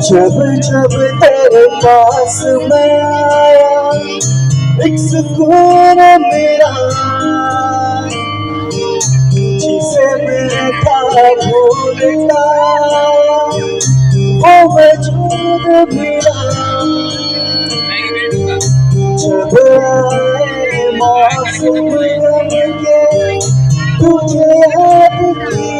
जब जब तेरे पास मैं आया, एक सुकून मेरा जिसे मैं था भूलता वो वजूद मेरा जब आए मौसम के, तुझे याद किया।